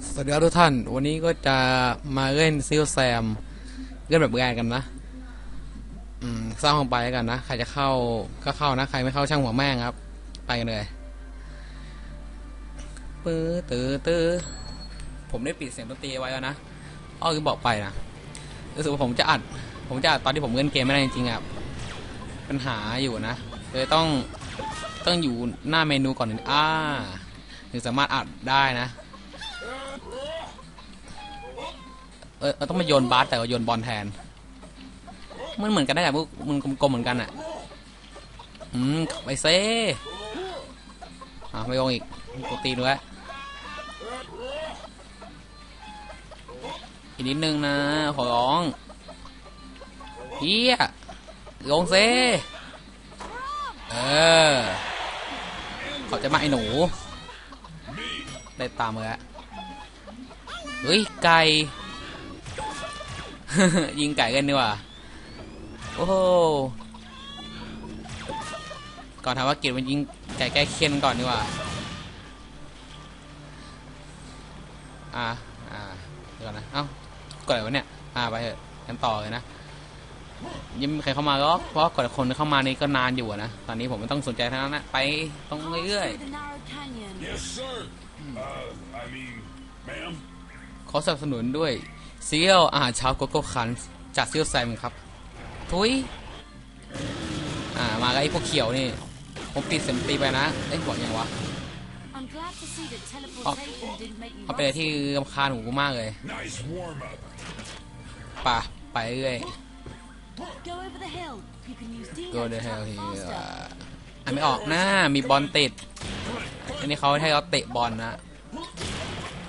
สวัสดีครับทุกท่าน วันนี้ก็จะมาเล่นซิลแซมเล่นแบบแรกกันนะ อืมสร้างห้องไปกันนะ ใครจะเข้าก็เข้านะ ใครไม่เข้าช่างหัวแม่งครับ ไปกันเลยปื้อตื้อตื้อผมได้ปิดเสียงดนตรีไว้แล้วนะอ้อคือบอกไปนะรู้สึกว่าผมจะอัด ผมจะอัดตอนที่ผมเล่นเกมไม่ได้จริงๆอะปัญหาอยู่นะเลยต้องต้องอยู่หน้าเมนูก่อนอ่าถึงสามารถอัดได้นะ เออต้องมาโยนบาสแต่ว่าโยนบอลแทน มันเหมือนกันได้แบบมันกลมๆเหมือนกันอะ อืมไปเซ่อะไม่ลงอีกกดตีด้วยอีกนิดนึงนะ ขอร้องเฮียลงเซ่เออเขาจะมาไอ้หนู ได้ตามมาแล้วเฮ้ย ไก่ ยิงไก่กันดีกว่า โอ้โหก่อนทำว่ากิจมันยิงไก่แก้เคียนก่อนดีกว่า อ่า อ่าเดี๋ยวก่อนนะ เอ้ากดอะไรวะเนี่ย อ่าไปเถอะกันต่อเลยนะยังไม่มีใครเข้ามาหรอกเพราะก่อนคนเข้ามานี่ก็นานอยู่อะนะ ตอนนี้ผมไม่ต้องสนใจทั้งนั้นนะไปตรงเรื่อย Through the narrow canyon. Yes, sir. Uh, I mean, ma'am. ๆขอสนับสนุนด้วย ซีเรียลอาหารเช้าโกโก้คันจากซีเรียลแซมครับทุยอ่ามากับไอ้พวกเขียวนี่ผมติดเสียงตีไปนะเอ้ยบอกยังวะ I'm glad to see that teleportation didn't make you เขาเป็นอะไรที่ rusty. รำคาญหูกูมากเลย Nice warm up. ป่ะไปเรื่อย Go over the hill. You can use Dino ก็ to ได้เฮล travel ที faster. อะไม่ออกหน้ามีบอลติด อันนี้เขาให้เราเตะบอลนะ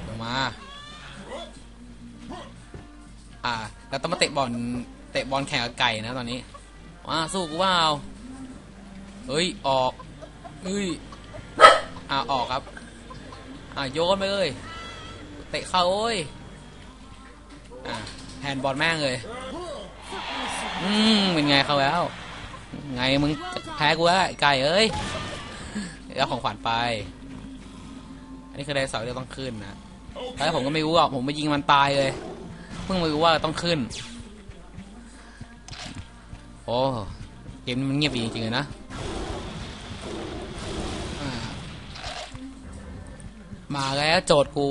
ลงมา อ่าเราต้องมาเตะบอลเตะบอลแข่งกับไก่นะตอนนี้มาสู้กูว่าเอาเฮ้ยออกเฮ้ยอ่าออกครับอ่าโยนไปเลยเตะเข้าโอ้ยอ่าแฮนด์บอลแม่งเลยอืมเป็นไงเขาแล้ว ไงมึงแพ้กูแล้วไก่เอ้ยแล้วของขวัญไป อันนี้คือไดโนเสาร์ที่ต้องขึ้นนะแรกผมก็ไม่รู้อะผมไปยิงมันตายเลย เพิ่งมารู้ว่าต้องขึ้น โอ้เกมนี้มันเงียบจริงๆเลยนะ มาแล้วโจทย์กู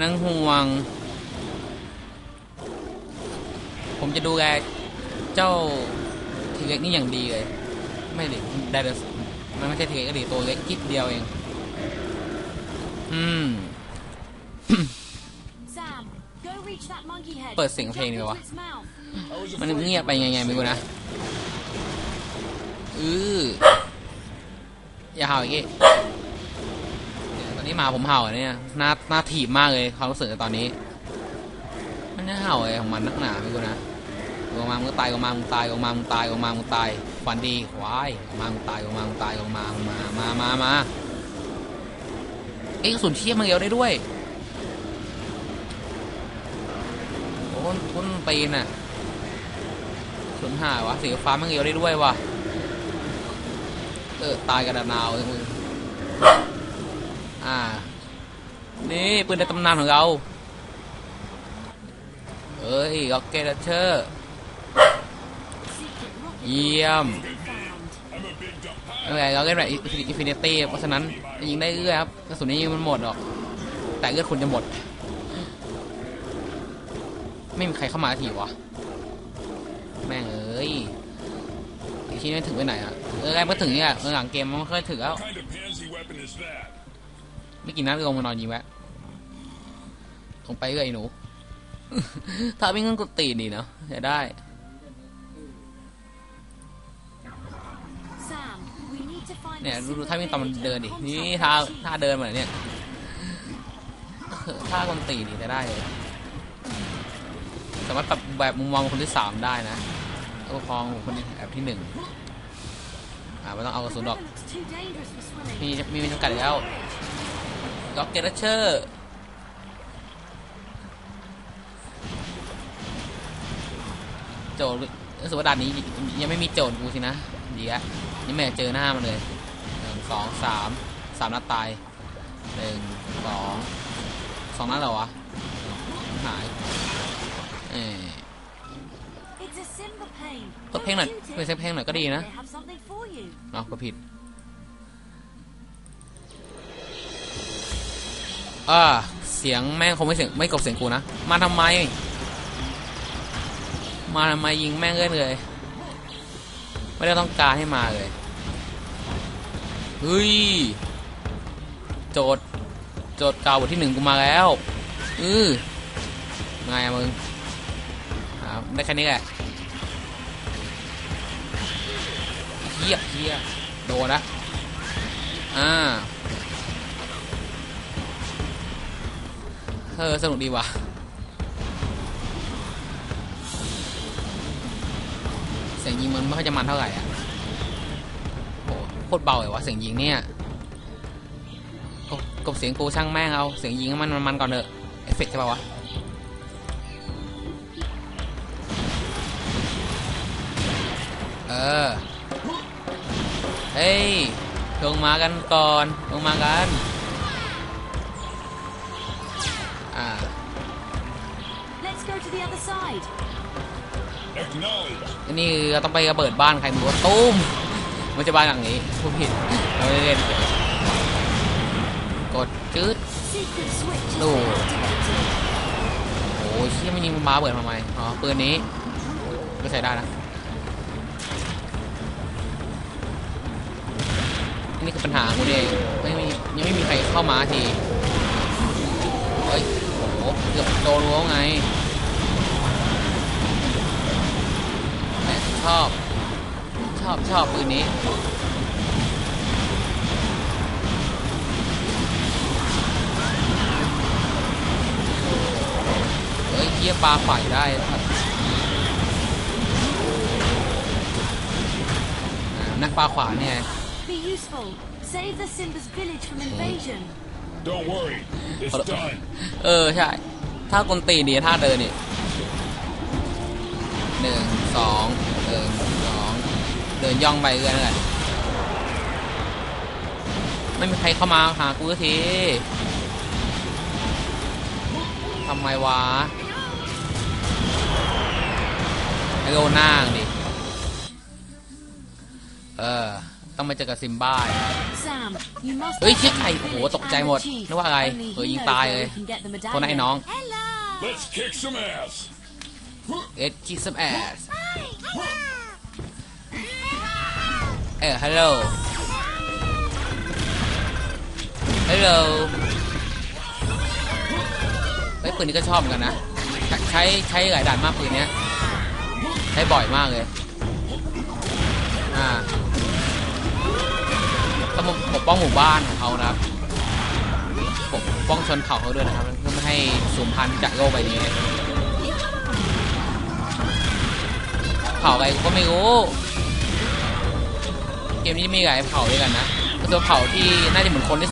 นั่งห่วง ผมจะดูแลเจ้าทีเล็กนี่อย่างดีเลย ไม่ดิไดเสาร์มันไม่ใช่ทีเล็กก็ดีตัวเล็กนิดเดียวเอง อืม เปิดเสียงเพลง Jump ดีก into ว่า its mouth. มันเงียบไปไงไงไม่รู้นะอืออย่าเห่าอีกทีเนี่ยตอนนี้หมาผมเห่าอะเนี่ยหน้าหน้าถีบมากเลยความรู้สึกตอนนี้ มันจะเห่าอะไรของมันนักหนาไม่รู้นะลงมามึงก็ตายลงมามึงตายลงมามึงตายลงมามึงตายฝันดีควายลงมามึงตายลงมามึงตายลงมามึงมามามามาเอ้ยกระสุนเทียบมันเร็วได้ด้วย โอ้ทุนตีนอะศูนย์ห้าวะสีฟ้ามันเกี่ยวได้ด้วยวะเออตายกระดานาวเลยมึงอ่า นี่ปืนในตำนานของเราเอ้ยล็อกเกตเชอร์เยี่ยม found. I'm a big dumb ไม่เป็นไรเราเล่นแบบอินฟินิตี้เพราะฉะนั้นยิงได้เรื่อยครับกระสุนนี้ยิงมันหมดหรอก แต่เลือดคุณจะหมด ไม่มีใครเข้ามาทีวะ แม่งเอ้ยอีกทีนี้ถึงไปไหนอะเออแรกก็ถึงเนี่ยหลังเกมมันไม่ค่อยถึงแล้ว What kind of pansy weapon is that? ไม่กี่นัดลงมานอนยิงแวะลงไปเลยไอ้หนู ถ้าไม่งั้นก็ตีนดีเนาะจะได้ Sam, we need to find เนี่ย the ดูดู secret ถ้าวิ่งตอนมัน village เดิน and ดิ contact นี่ the ท่า machine. ท่าเดินเหมือนเนี่ยท่าคนตีดีจะได้เลย สามารถปรับแบบมุมมองคนที่สามได้นะตัวครองคนแบบที่หนึ่งอ่าไม่ต้องเอากระสุน The ดอกมีมีมีจำกัดแล้วล็อกเกตเชอร์โจทย์รู้สึกว่าด่านนี้ยังไม่มีโจทย์กูสินะดีอะยังไม่เจอหน้ามันเลยหนึ่งสองสามสามนัดตายหนึ่งสองสองนัดเหรอวะหาย เออ It's a Simba pain. เปิดเพลงหน่อยเปิดเพลงหน่อยก็ดีนะ They have something for you. เอาก็ผิดอ่าเสียงแม่งคงไม่เสียงไม่กบเสียงกูนะ มาทำไม มาทำไมยิงแม่งเอ้ยเลยไม่ได้ต้องการให้มาเลยเฮ้ยโจทย์โจทย์เก่าบทที่หนึ่งกูมาแล้วอือไงอะมึงอ่า ได้แค่นี้แหละเฮียเฮียโดนนะอ่าเออสนุกดีว่ะเสียงยิงมันไม่ค่อยจะมันเท่าไหร่อะโหโคตรเบาเลยวะเสียงยิงเนี่ยกบเสียงกูช่างแม่งเอา เสียงยิงมันมันก่อนเถอะเอฟเฟกต์ใช่ป่าวะ เออ เฮ้ย ลงมากันก่อน ลงมากัน อ่า Let's go to the other side. Acknowledge. อันนี้เราต้องไประเบิดบ้านใครไมือว่าตุ้มมันจะบ้านหลังนี้พูดผิดเราไม่ได้เล่นกดจืด Secret switches No. they activated. โอ้ยเชี่ยมันยิงบ้าเบิดทำไมอ๋อปืนนี้ก็ใช้ได้นะ นี่คือปัญหากูเองไม่มียังไม่มีใครเข้ามาทีเฮ้ยโอ้โหเกือบโดนรั้วไงแหมชอบ ชอบชอบปืนนี้เฮ้ยเทียปลาไฟได้นะครับนักปลาขวาเนี่ย Be useful. Save the Simba's village from invasion. Don't worry. It's Hold up. done. เออใช่ ถ้ากลตีนดีท่าเดินนี่หนึ่งสองหนึ่งสองเดินย่องไปเรื่อยนั่นแหละไม่มีใครเข้ามาหากูสักทีทำไมวะไอโลหน้างดิ เออ ต้องมาเจอกับซิมบ้า Sam, you must เฮ้ย get เชี่ย the ไก่โอ้โห village ตกใจหมด and the chief. นึกว่าอะไร Only เออ he ยิง knows ตาย where เลย we can get the คนไอ้น้อง Hello. Let's kick some ass. เอ็ดคิสซัมแอสเออฮัลโหลฮัลโหลเฮ้ยปืนนี้ก็ชอบเหมือนกันนะ ใช้ใช้หลายด่านมากปืนเนี้ย ใช้บ่อยมากเลย อ่าต้องป กป้องหมู่บ้านของเขานะครับปกป้องชนเผ่าเขาด้วยนะครับเพื่อไม่ให้สูญพันธุ์จากโลกใบนี้เผาอะไรกูก็ไม่รู้เกมนี้มีหลายเผ่าด้วยกันนะตัวเผ่าที่น่าจะเหมือนคนที่